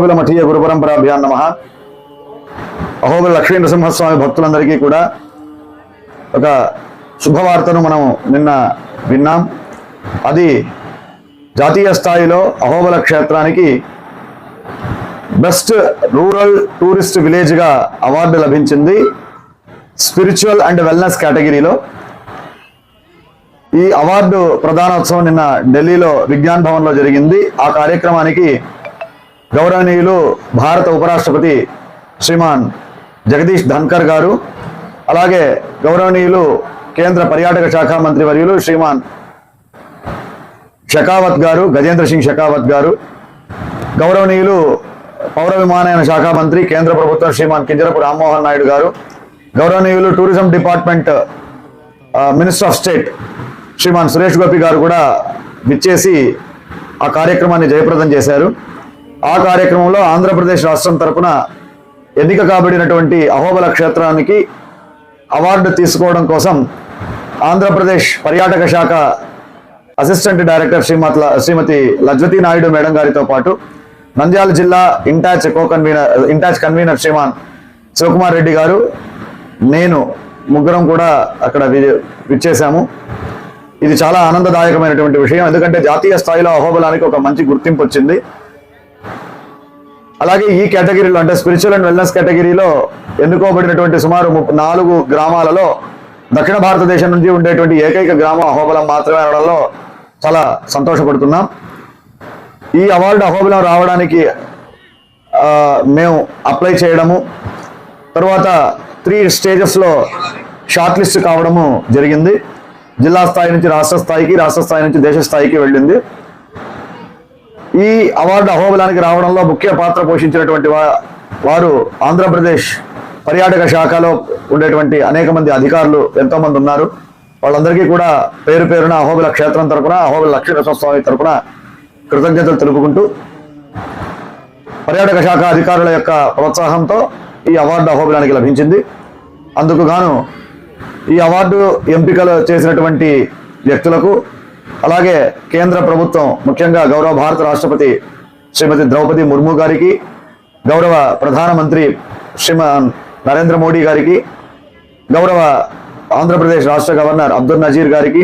అహోబిల మఠీయ గురు పరంపరాభ్యాన్ నమ. అహోబిల లక్ష్మీ నరసింహస్వామి భక్తులందరికీ కూడా ఒక శుభవార్తను మనం నిన్న విన్నాం. అది జాతీయ స్థాయిలో అహోబల క్షేత్రానికి బెస్ట్ రూరల్ టూరిస్ట్ విలేజ్గా అవార్డు లభించింది స్పిరిచువల్ అండ్ వెల్నెస్ కేటగిరీలో. ఈ అవార్డు ప్రధానోత్సవం నిన్న ఢిల్లీలో విజ్ఞాన్ భవన్లో జరిగింది. ఆ కార్యక్రమానికి గౌరవనీయులు భారత ఉపరాష్ట్రపతి శ్రీమాన్ జగదీష్ ధన్కర్ గారు అలాగే గౌరవనీయులు కేంద్ర పర్యాటక శాఖ మంత్రి వర్యులు శ్రీమాన్ షెకావత్ గారు గజేంద్ర సింగ్ షెకావత్ గారు గౌరవనీయులు పౌర విమానయాన శాఖ మంత్రి కేంద్ర ప్రభుత్వం శ్రీమాన్ కింజరపు రామ్మోహన్ నాయుడు గారు గౌరవనీయులు tourism department minister of state Shriman Suresh Gopi గారు కూడా విచ్చేసి ఆ కార్యక్రమాన్ని జయప్రదం చేశారు. ఆ కార్యక్రమంలో ఆంధ్రప్రదేశ్ రాష్ట్రం తరపున ఎన్నిక కాబడినటువంటి అహోబల క్షేత్రానికి అవార్డు తీసుకోవడం కోసం ఆంధ్రప్రదేశ్ పర్యాటక శాఖ assistant director Shrimati Shrimati Lajwati Naidu madam గారితో పాటు నంద్యాల జిల్లా INTACH co convener INTACH convener Shriman Shivakumar Reddy గారు నేను ముగ్గురం కూడా అక్కడ వి- ఇది చాలా ఆనందదాయకమైనటువంటి విషయం. ఎందుకంటే జాతీయ స్థాయిలో అహోబలానికి ఒక మంచి గుర్తింపు వచ్చింది. అలాగే ఈ కేటగిరీలో అంటే స్పిరిచువల్ అండ్ వెల్నెస్ కేటగిరీలో ఎన్నుకోబడినటువంటి సుమారు నాలుగు గ్రామాలలో దక్షిణ భారతదేశం నుంచి ఉండేటువంటి ఏకైక గ్రామం అహోబలం మాత్రమే అనడంలో చాలా సంతోషపడుతున్నాం. ఈ అవార్డు అహోబలం రావడానికి మేము అప్లై చేయడము తర్వాత త్రీ స్టేజెస్లో షార్ట్ లిస్ట్ కావడము జరిగింది. జిల్లా స్థాయి నుంచి రాష్ట్ర స్థాయికి రాష్ట్ర స్థాయి నుంచి దేశ స్థాయికి వెళ్ళింది. ఈ అవార్డు అహోబలానికి రావడంలో ముఖ్య పాత్ర పోషించినటువంటి వారు ఆంధ్రప్రదేశ్ పర్యాటక శాఖలో ఉండేటువంటి అనేక మంది అధికారులు ఎంతో మంది ఉన్నారు. వాళ్ళందరికీ కూడా పేరు పేరున అహోబిల క్షేత్రం తరపున అహోబిల లక్ష్మీనరసింహ తరపున కృతజ్ఞతలు తెలుపుకుంటూ పర్యాటక శాఖ అధికారుల యొక్క ప్రోత్సాహంతో ఈ అవార్డు అహోబిలానికి లభించింది. అందుకు గాను ఈ అవార్డు ఎంపికలు చేసినటువంటి వ్యక్తులకు అలాగే కేంద్ర ప్రభుత్వం ముఖ్యంగా గౌరవ భారత రాష్ట్రపతి శ్రీమతి ద్రౌపది ముర్ము గారికి గౌరవ ప్రధానమంత్రి శ్రీమాన్ నరేంద్ర మోడీ గారికి గౌరవ ఆంధ్రప్రదేశ్ రాష్ట్ర గవర్నర్ అబ్దుల్ నజీర్ గారికి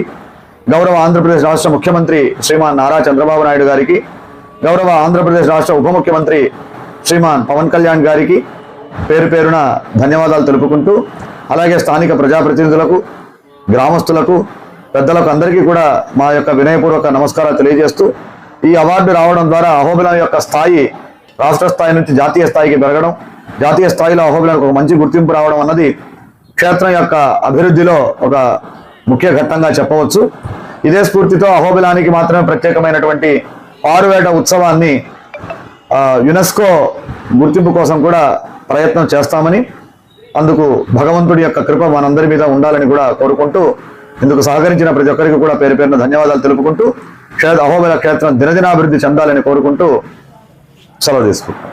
గౌరవ ఆంధ్రప్రదేశ్ రాష్ట్ర ముఖ్యమంత్రి శ్రీమాన్ నారా చంద్రబాబు నాయుడు గారికి గౌరవ ఆంధ్రప్రదేశ్ రాష్ట్ర ఉప ముఖ్యమంత్రి శ్రీమాన్ పవన్ కళ్యాణ్ గారికి పేరు పేరున ధన్యవాదాలు తెలుపుకుంటూ అలాగే స్థానిక ప్రజాప్రతినిధులకు గ్రామస్తులకు పెద్దలకు అందరికీ కూడా మా యొక్క వినయపూర్వక నమస్కారాలు తెలియజేస్తూ ఈ అవార్డు రావడం ద్వారా అహోబిలం యొక్క స్థాయి రాష్ట్ర స్థాయి నుంచి జాతీయ స్థాయికి పెరగడం జాతీయ స్థాయిలో అహోబిలానికి ఒక మంచి గుర్తింపు రావడం అన్నది క్షేత్రం యొక్క అభివృద్ధిలో ఒక ముఖ్య ఘట్టంగా చెప్పవచ్చు. ఇదే స్ఫూర్తితో అహోబిలానికి మాత్రమే ప్రత్యేకమైనటువంటి ఆరువేట ఉత్సవాన్ని యునెస్కో గుర్తింపు కోసం కూడా ప్రయత్నం చేస్తామని అందుకు భగవంతుడి యొక్క కృప మనందరి మీద ఉండాలని కూడా కోరుకుంటూ ఇందుకు సహకరించిన ప్రతి ఒక్కరికి కూడా పేరు పేరున ధన్యవాదాలు తెలుపుకుంటూ క్షేత్ర అహోబిల క్షేత్రం దినదినాభివృద్ధి చెందాలని కోరుకుంటూ సెలవు తీసుకుంటాం